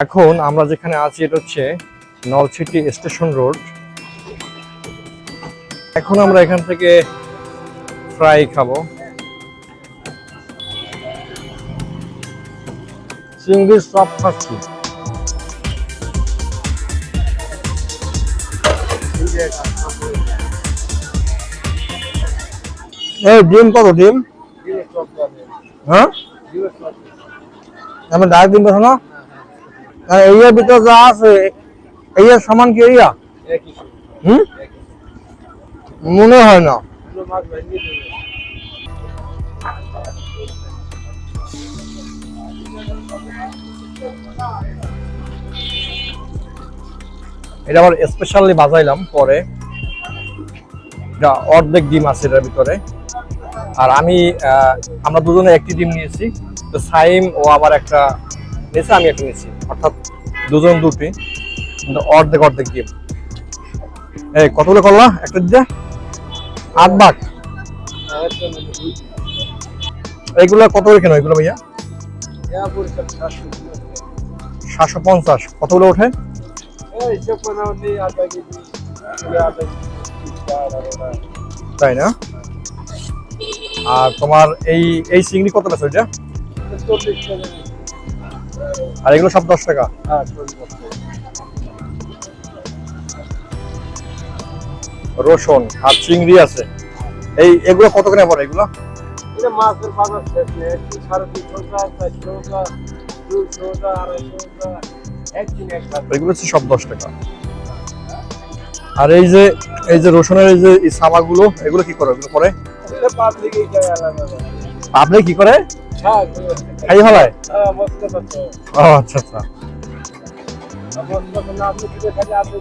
এখন আমরা যেখানে আছি এটা হচ্ছে নলছিটি স্টেশন রোড। এখন আমরা এখান থেকে ফ্রাই খাব। চিংড়ির চপ খাচ্ছি। এই ডিম কত ডিম? হ্যাঁ? আমি ডাক ডিম পেছো ভিতরে যা আছে সমান কি হুম? মনে হয় না। এটা আবার স্পেশালি বাজাইলাম পরে। এটা অর্ধেক ডিম আছে এটার ভিতরে। আর আমি আহ, আমরা দুজনে একটি ডিম নিয়েছি। তো সাইম ও আবার একটা নিয়েছে আমি একটা নিয়েছি, অর্থাৎ দুজন দুটি, কিন্তু অর্ধেক অর্ধেক ডিম এই, কতগুলো করলা? একটা দিতে? আট বাট এইগুলো কত করে কেন এগুলো ভাইয়া? সাতশো পঞ্চাশ। কতগুলো ওঠে? তাই না? আর তোমার এই এই চিংড়ি কত আছে এটা আর এগুলো সব দশ টাকা। রসুন আর চিংড়ি আছে। এই এগুলো কত করে পড়ে এগুলো? মাছের বাজার শেষ নেই। সাড়ে হচ্ছে সব দশ টাকা। আর এই যে এই যে রসুনের এই যে এই সাবাগুলো এগুলো কি করে? এগুলো আপনি কি করে? হ্যাঁ খাই হ্যাঁ মস্ত ও আচ্ছা আচ্ছা। আপনি